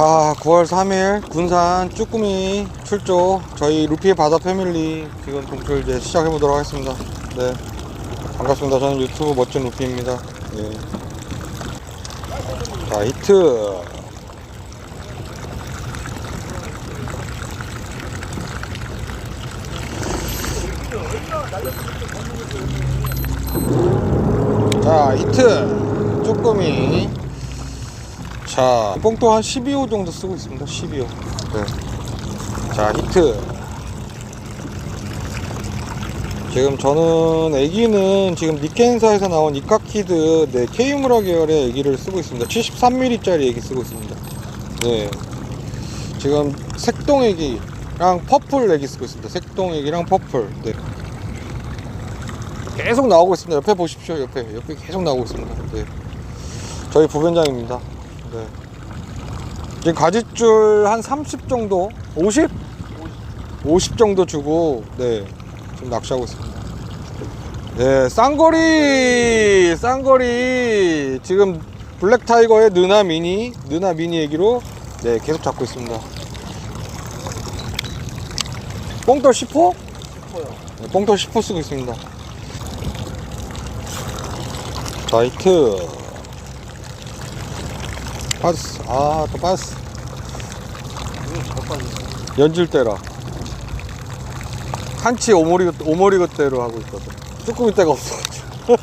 자, 9월 3일 군산 쭈꾸미 출조 저희 루피의 바다 패밀리 지금 동출 이제 시작해 보도록 하겠습니다. 네, 반갑습니다. 저는 유튜브 멋진 루피입니다. 네. 자, 히트. 자, 히트. 쭈꾸미. 자, 뽕도 한 12호 정도 쓰고 있습니다. 12호. 네. 자, 히트. 지금 저는 애기는 지금 니켄사에서 나온 이카키드 네, K무라 계열의 애기를 쓰고 있습니다. 73mm짜리 애기 쓰고 있습니다. 네. 지금 색동 애기랑 퍼플 애기 쓰고 있습니다. 색동 애기랑 퍼플. 네. 계속 나오고 있습니다. 옆에 보십시오. 옆에. 옆에 계속 나오고 있습니다. 네. 저희 부변장입니다. 네. 지금 가지줄 한 30 정도, 50? 50 정도 주고, 네. 지금 낚시하고 있습니다. 네, 쌍거리, 쌍거리. 지금 블랙 타이거의 느나 미니, 느나 미니 얘기로, 네, 계속 잡고 있습니다. 뽕돌 10호? 네, 뽕돌 10호 쓰고 있습니다. 자, 히트. 빠졌어. 아, 또 빠졌어. 연질 때라. 한치 오모리, 오모리 그대로 하고 있거든. 쭈꾸미 때가 없어가지고.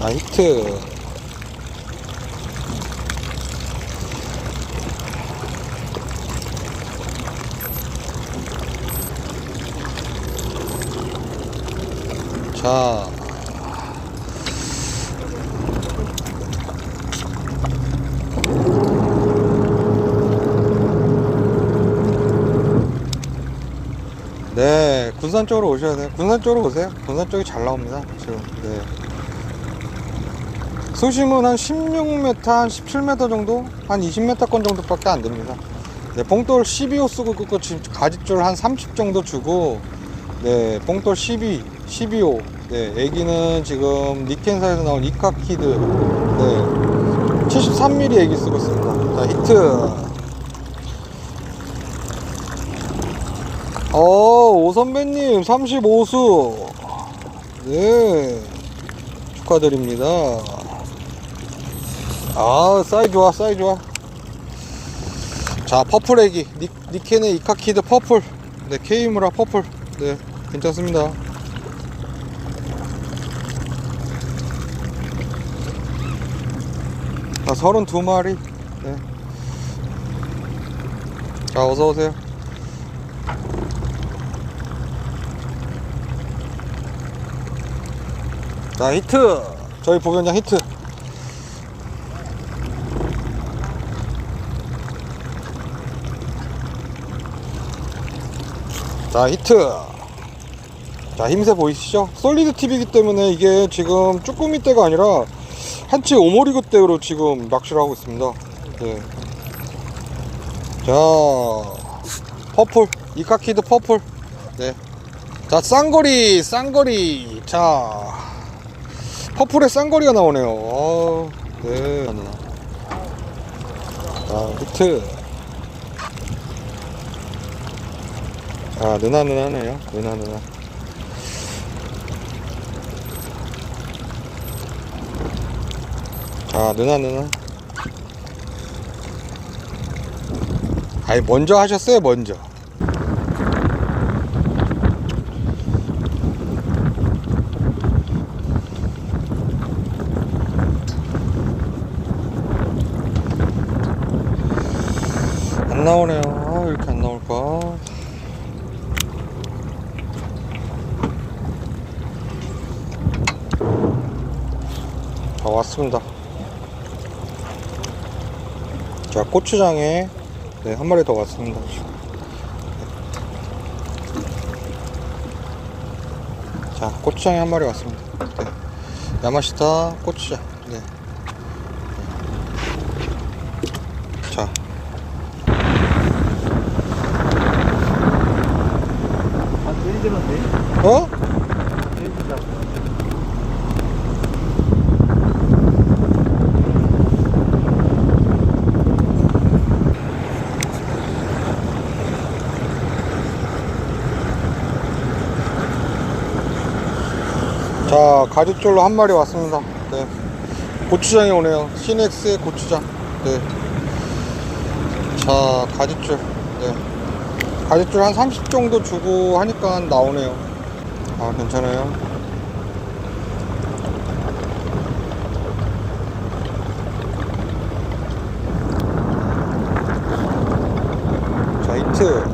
아, 히트. 자. 네, 군산 쪽으로 오셔야 돼요. 군산 쪽으로 오세요. 군산 쪽이 잘 나옵니다. 지금. 네. 수심은 한 16m, 한 17m 정도? 한 20m권 정도밖에 안 됩니다. 네, 봉돌 12호 쓰고 있고, 지금 가지줄 한 30 정도 주고, 네, 봉돌 12, 12호. 네, 애기는 지금 니켄사에서 나온 이카키드. 네, 73mm 애기 쓰고 있습니다. 자, 히트. 어, 오 선배님 35수. 네. 축하드립니다. 아, 사이 좋아, 사이 좋아. 자, 퍼플 애기. 니, 니켄의 이카키드 퍼플. 네, 케이무라 퍼플. 네, 괜찮습니다. 자, 32마리. 네. 자, 어서오세요. 자 히트. 저희 보변장 히트. 자 히트. 자 힘세 보이시죠? 솔리드 TV이기 때문에 이게 지금 쭈꾸미 때가 아니라 한치 오모리그 때로 지금 낚시를 하고 있습니다. 네. 자 퍼플. 이카키드 퍼플. 네. 자 쌍거리 쌍거리. 자 퍼플의 쌍거리가 나오네요. 아, 네. 자, 히트. 아, 누나 누나네요. 누나 누나. 자, 누나 누나. 아니, 먼저 하셨어요, 먼저. 나오네요. 아, 이렇게 안 나올까? 자, 왔습니다. 자, 고추장에 네, 한 마리 더 왔습니다. 자, 고추장에 한 마리 왔습니다. 네. 야마시타 고추장. 힘들었네. 어? 자 가지쫄로 한 마리 왔습니다 네. 고추장이 오네요 시넥스의 고추장 네. 자 가지쫄 네. 가지줄 한 30 정도 주고 하니까 나오네요. 아, 괜찮아요. 자, 히트.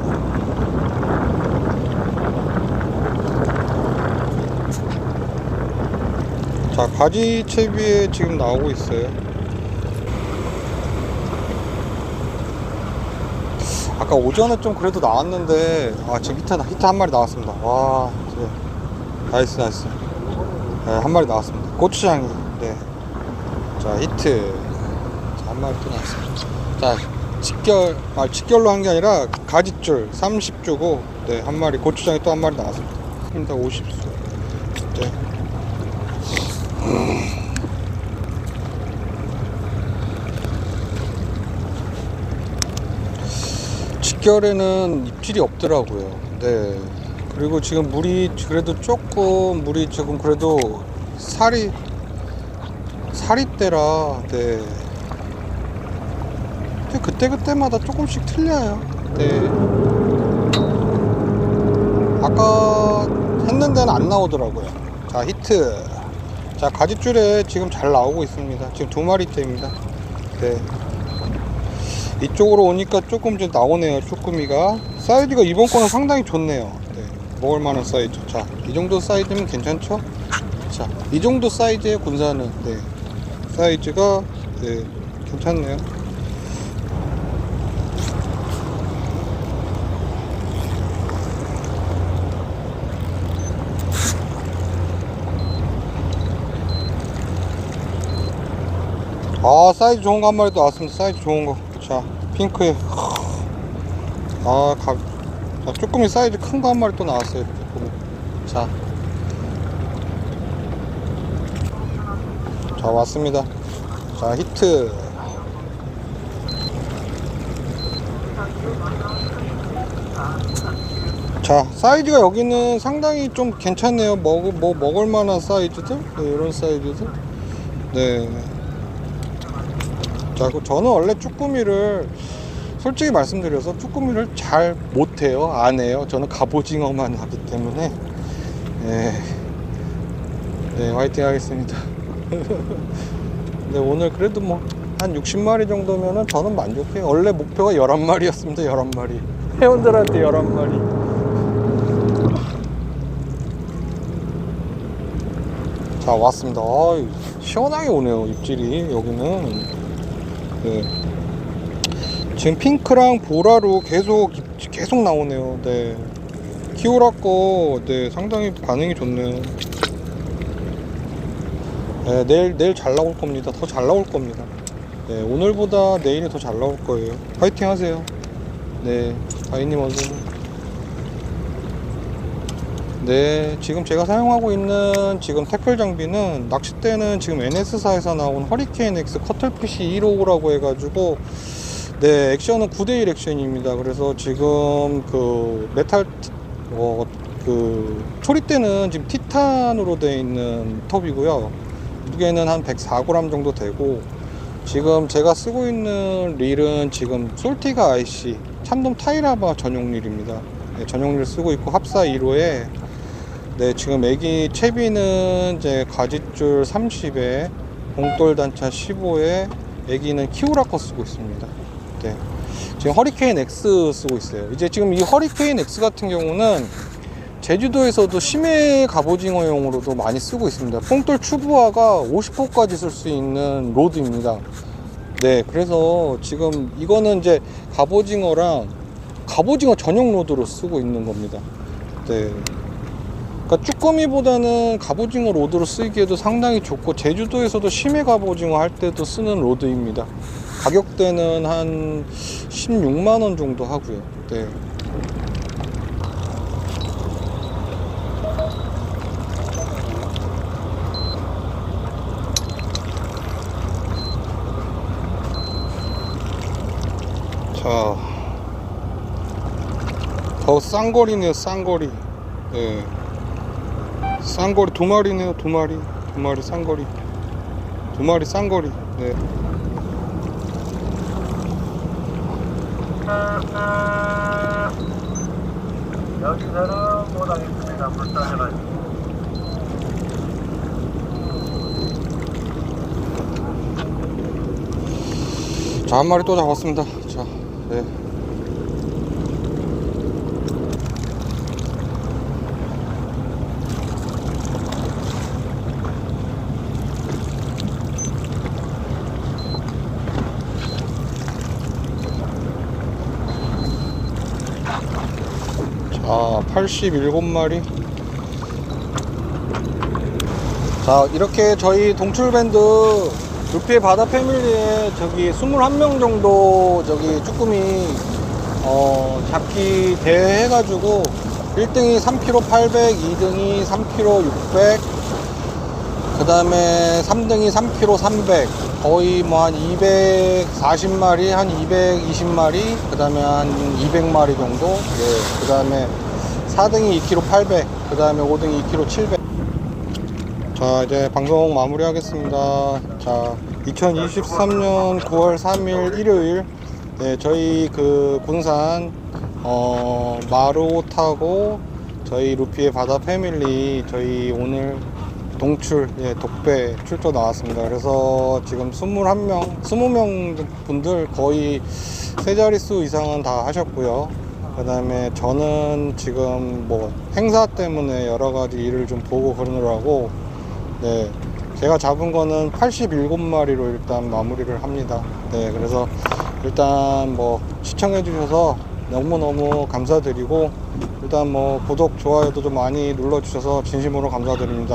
자, 가지 채비에 지금 나오고 있어요. 아까 오전에 좀 그래도 나왔는데, 아, 지금 히트, 히트 한 마리 나왔습니다. 와, 네. 나이스, 나이스. 네, 한 마리 나왔습니다. 고추장이, 네. 자, 히트. 자, 한 마리 또 나왔습니다. 자, 직결, 아, 직결로 한 게 아니라 가지줄 30주고, 네, 한 마리, 고추장이 또 한 마리 나왔습니다. 일단 50수. 네. 직결에는 입질이 없더라고요. 네. 그리고 지금 물이 그래도 조금 물이 조금 그래도 살이 살이 때라 네. 근데 그때 그때마다 조금씩 틀려요. 네. 아까 했는 데는 안 나오더라고요. 자 히트. 자 가지줄에 지금 잘 나오고 있습니다. 지금 두 마리째입니다. 네. 이쪽으로 오니까 조금 좀 나오네요. 쪼꾸미가 사이즈가 이번 거는 상당히 좋네요. 네. 먹을 만한 사이즈. 자, 이 정도 사이즈면 괜찮죠? 자, 이 정도 사이즈의 군사는 네. 사이즈가 네, 괜찮네요. 아 사이즈 좋은 거 한 마리 또 나왔습니다 사이즈 좋은 거 자 핑크에. 아 가, 자, 쪼꾸미 사이즈 큰 거 한 마리 또 나왔어요. 쪼꾸미 자. 자 왔습니다. 자 히트. 자 사이즈가 여기는 상당히 좀 괜찮네요. 먹, 뭐 먹을 만한 사이즈들? 네, 이런 사이즈들? 네 자, 그 저는 원래 쭈꾸미를 솔직히 말씀드려서 쭈꾸미를 잘 못해요. 안 해요. 저는 갑오징어만 하기 때문에. 네, 네 화이팅 하겠습니다. 네, 오늘 그래도 뭐, 한 60마리 정도면은 저는 만족해요. 원래 목표가 11마리였습니다. 11마리. 회원들한테 11마리. 자, 왔습니다. 아, 시원하게 오네요. 입질이. 여기는. 네. 지금 핑크랑 보라로 계속 계속 나오네요. 네. 키오라 거, 네, 상당히 반응이 좋네요. 네, 내일 내일 잘 나올 겁니다. 더 잘 나올 겁니다. 네, 오늘보다 내일이 더 잘 나올 거예요. 파이팅 하세요. 네, 아이님 어서. 네, 지금 제가 사용하고 있는 지금 태클 장비는 낚싯대는 지금 NS사에서 나온 허리케인 X 커틀핏이 1호라고 해가지고 네, 액션은 9대1 액션입니다. 그래서 지금 그 메탈 티- 어, 그 초리대는 지금 티탄으로 되어 있는 톱이고요. 무게는 한 104g 정도 되고 지금 제가 쓰고 있는 릴은 지금 솔티가 IC 참돔 타이라바 전용 릴입니다. 네, 전용 릴 쓰고 있고 합사 1호에 네, 지금 애기 채비는 이제 가지줄 30에 봉돌 단차 15에 애기는 키우라 거 쓰고 있습니다. 네. 지금 허리케인 X 쓰고 있어요. 이제 지금 이 허리케인 X 같은 경우는 제주도에서도 심해 갑오징어용으로도 많이 쓰고 있습니다. 뽕돌 추부화가 50호까지 쓸 수 있는 로드입니다. 네, 그래서 지금 이거는 이제 갑오징어랑 갑오징어 전용 로드로 쓰고 있는 겁니다. 네. 그러니까 쭈꾸미보다는 갑오징어 로드로 쓰기에도 상당히 좋고 제주도에서도 심해 갑오징어 할 때도 쓰는 로드입니다. 가격대는 한 16만 원 정도 하고요. 네. 자, 더 쌍거리네요, 쌍거리. 네. 쌍거리 두 마리네요, 두 마리. 두 마리 쌍거리. 두 마리 쌍거리. 네. 여기서는 못 하겠습니다. 불쌍해가지고. 자, 한 마리 또 잡았습니다. 자, 네. 자, 87마리. 자, 이렇게 저희 동출밴드 루피의 바다 패밀리에 저기 21명 정도 저기 쭈꾸미 어, 잡기 대회 해가지고 1등이 3kg 800, 2등이 3kg 600, 그 다음에 3등이 3kg 300, 거의 뭐 한 240마리, 한 220마리, 그 다음에 한 200마리 정도, 네, 그 다음에 4등이 2kg 800, 그 다음에 5등이 2kg 700. 자, 이제 방송 마무리하겠습니다. 자, 2023년 9월 3일 일요일, 네, 저희 그 군산, 어, 마루 타고 저희 루피의 바다 패밀리, 저희 오늘 동출, 예, 독배 출조 나왔습니다. 그래서 지금 21명, 20명 분들 거의 세 자릿수 이상은 다 하셨고요. 그 다음에 저는 지금 뭐 행사 때문에 여러 가지 일을 좀 보고 그러느라고 네, 제가 잡은 거는 87마리로 일단 마무리를 합니다. 네, 그래서 일단 뭐 시청해 주셔서 너무너무 감사드리고 일단 뭐 구독, 좋아요도 좀 많이 눌러 주셔서 진심으로 감사드립니다.